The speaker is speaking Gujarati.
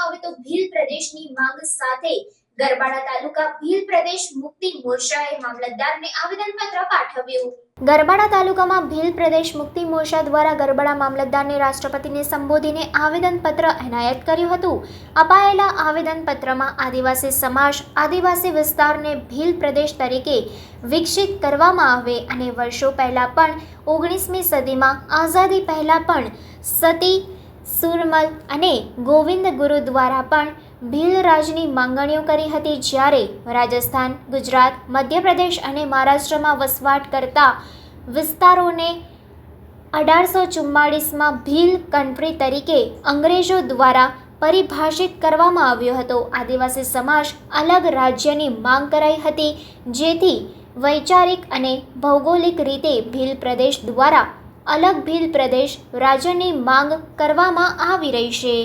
આવે તો ભીલ પ્રદેશની માંગ સાથે ગરબાડા તાલુકા ભીલ પ્રદેશ મુક્તિ મોરચાએ મામલતદારને આવેદનપત્ર પાઠવ્યું. ગરબાડા તાલુકામાં ભીલ પ્રદેશ મુક્તિ મોરચા દ્વારા ગરબાડા મામલતદારને રાષ્ટ્રપતિને સંબોધીને આવેદનપત્ર એનાયત કર્યું હતું. અપાયેલા આવેદનપત્રમાં આદિવાસી સમાજ, આદિવાસી વિસ્તારને ભીલ પ્રદેશ તરીકે વિકસિત કરવામાં આવે અને વર્ષો પહેલાં પણ ઓગણીસમી સદીમાં આઝાદી પહેલાં પણ સતી સુરમલ અને ગોવિંદ ગુરુ દ્વારા પણ ભીલ રાજની માંગણીઓ કરી હતી જ્યારે રાજસ્થાન, ગુજરાત, મધ્યપ્રદેશ અને મહારાષ્ટ્રમાં વસવાટ કરતા વિસ્તારોને અઢારસો ચુમ્માળીસમાં ભીલ કન્ટ્રી તરીકે અંગ્રેજો દ્વારા પરિભાષિત કરવામાં આવ્યો હતો. આદિવાસી સમાજ અલગ રાજ્યની માંગ કરાઈ હતી, જેથી વૈચારિક અને ભૌગોલિક રીતે ભીલ પ્રદેશ દ્વારા અલગ ભીલ પ્રદેશ રાજ્યની માંગ કરવામાં આવી રહી છે.